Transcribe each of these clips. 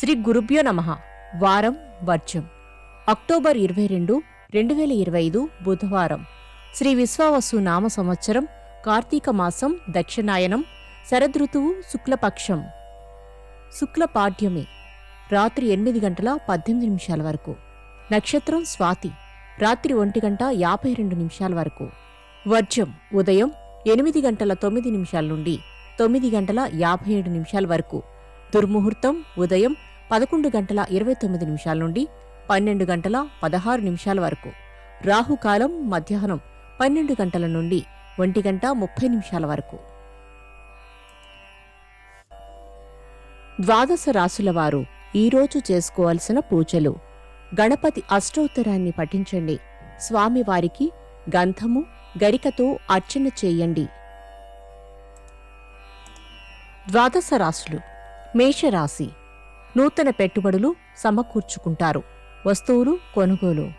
శ్రీ గురుభ్యో నమ. వారం వర్జం. అక్టోబర్ ఇరవై రెండు రెండు వేల ఇరవై ఐదు బుధవారం. శ్రీ విశ్వావసు నామ సంవత్సరం కార్తీక మాసం దక్షిణాయనం శరదృతువు శుక్లపక్షం. శుక్లపాడ్యమి రాత్రి ఎనిమిది గంటల పద్దెనిమిది నిమిషాల వరకు. నక్షత్రం స్వాతి రాత్రి ఒంటి గంట యాభై రెండు నిమిషాల వరకు. వర్జం ఉదయం ఎనిమిది గంటల తొమ్మిది నిమిషాల నుండి తొమ్మిది గంటల యాభై ఏడు నిమిషాల వరకు. దుర్ముహూర్తం ఉదయం పదకొండు గంటల ఇరవై తొమ్మిది నిమిషాల నుండి పన్నెండు గంటల పదహారు నిమిషాల వరకు. రాహుకాలం మధ్యాహ్నం పన్నెండు గంటల నుండి ఒంటి గంట ముప్పై నిమిషాల వరకు. ద్వాదశ రాసుల వారు ఈరోజు చేసుకోవాల్సిన పూజలు. గణపతి అష్టోత్తరాన్ని పఠించండి. స్వామివారికి గంధము గరికతో అర్చన చేయండి. ద్వాదశ రాశులు మేషరాశి. నూతన పెట్టుబడులు సమకూర్చుకుంటారు. వస్తువులు కొనుగోలు.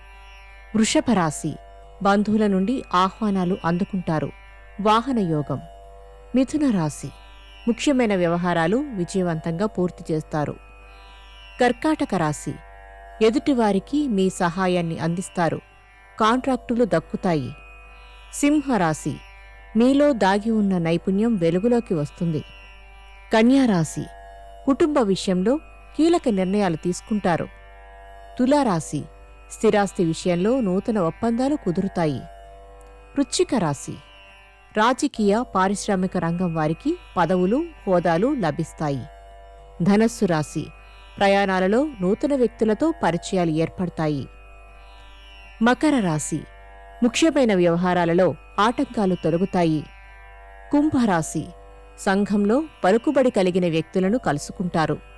వృషభరాశి బంధువుల నుండి ఆహ్వానాలు అందుకుంటారు. వాహన యోగం. మిథున రాశి. ముఖ్యమైన వ్యవహారాలు విజయవంతంగా పూర్తి చేస్తారు. కర్కాటక రాశి. ఎదుటివారికి మీ సహాయాన్ని అందిస్తారు. కాంట్రాక్టులు దక్కుతాయి. సింహరాశి మీలో దాగి ఉన్న నైపుణ్యం వెలుగులోకి వస్తుంది. కన్యారాశి కుటుంబ విషయంలో కీలక నిర్ణయాలు తీసుకుంటారు. తులారాశి స్థిరాస్తి విషయంలో నూతన ఒప్పందాలు కుదురుతాయి. వృచ్చిక రాశి రాజకీయ పారిశ్రామిక రంగం వారికి పదవులు హోదాలు లభిస్తాయి. ధనస్సు రాశి ప్రయాణాలలో నూతన వ్యక్తులతో పరిచయాలు ఏర్పడతాయి. మకర రాశి ముఖ్యమైన వ్యవహారాలలో ఆటంకాలు తొలగుతాయి. కుంభరాశి సంఘంలో పలుకుబడి కలిగిన వ్యక్తులను కలుసుకుంటారు.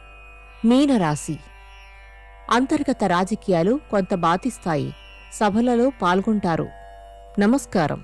మీనరాశి. అంతర్గత రాజకీయాలు కొంత బాధిస్తాయి. సభలలో పాల్గొంటారు. నమస్కారం.